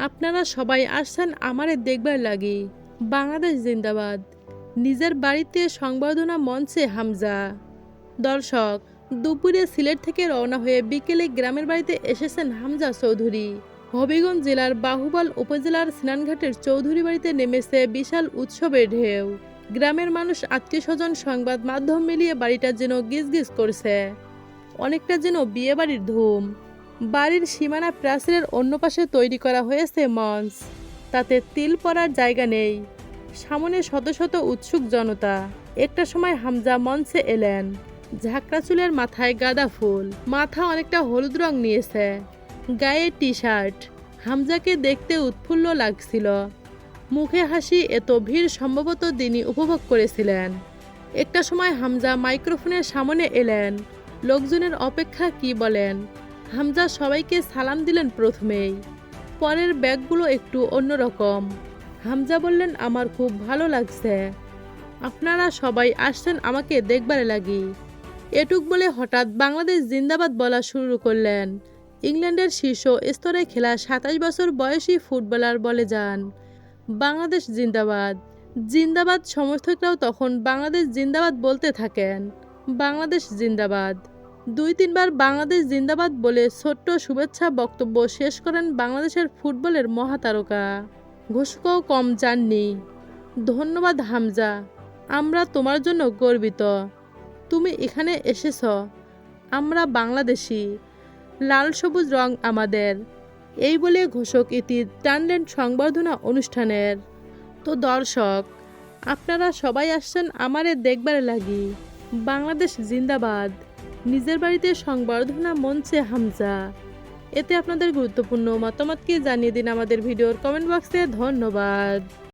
আপনারা সবাই আসছেন আমারে দেখবার লাগে। বাংলাদেশ জিন্দাবাদ। নিজের বাড়িতে সংবর্ধনা মঞ্চে হামজা। দর্শক, দুপুরে সিলেট থেকে রওনা হয়ে বিকেলে গ্রামের বাড়িতে এসেছেন হামজা চৌধুরী। হবিগঞ্জ জেলার বাহুবল উপজেলার স্নানঘাটের চৌধুরী বাড়িতে নেমেছে বিশাল উৎসবের ঢেউ। গ্রামের মানুষ আত্মীয় স্বজন সংবাদ মাধ্যম মিলিয়ে বাড়িটা যেন গিজগিজ করছে। অনেকটা যেন বিয়ে বাড়ির ধুম। বাড়ির সীমানা প্রাচীরের অন্য পাশে তৈরি করা হয়েছে মঞ্চ। তাতে তিল পড়ার জায়গা নেই। সামনে শত শত উৎসুক জনতা। একটা সময় হামজা মঞ্চে এলেন। ঝাঁকড়া চুলের মাথায় গাঁদা ফুল। মাথা অনেকটা হলুদ রং নিয়েছে। গায়ে টি শার্ট হামজাকে দেখতে উৎফুল্ল লাগছিল। মুখে হাসি এত ভিড় সম্ভবত তিনি উপভোগ করেছিলেন। একটা সময় হামজা মাইক্রোফোনের সামনে এলেন। লোকজনের অপেক্ষা কি বলেন? হামজা সবাইকে সালাম দিলেন প্রথমেই। পরের ব্যাগগুলো একটু অন্যরকম। হামজা বললেন, আমার খুব ভালো লাগছে। আপনারা সবাই আসছেন আমাকে দেখবার লাগি। এটুক বলে হঠাৎ বাংলাদেশ জিন্দাবাদ বলা শুরু করলেন। ইংল্যান্ডের শীর্ষ স্তরে খেলা সাতাশ বছর বয়সী ফুটবলার বলে যান, বাংলাদেশ জিন্দাবাদ। জিন্দাবাদ সমর্থকরাও তখন বাংলাদেশ জিন্দাবাদ বলতে থাকেন, বাংলাদেশ জিন্দাবাদ। দুই তিনবার বাংলাদেশ জিন্দাবাদ বলে ছোট্ট শুভেচ্ছা বক্তব্য শেষ করেন বাংলাদেশের ফুটবলের মহাতারকা। ঘোষকও কম যাননি। ধন্যবাদ হামজা, আমরা তোমার জন্য গর্বিত। তুমি এখানে এসেছ, আমরা বাংলাদেশি। লাল সবুজ রং আমাদের। এই বলে ঘোষক ইতি টানলেন সংবর্ধনা অনুষ্ঠানের। তো দর্শক, আপনারা সবাই আসছেন আমারে দেখবার লাগি। বাংলাদেশ জিন্দাবাদ। নিজের বাড়িতে সংবর্ধনা মঞ্চে হামজা। এতে আপনাদের গুরুত্বপূর্ণ মতামতকে জানিয়ে দিন আমাদের ভিডিওর কমেন্ট বক্সে ধন্যবাদ।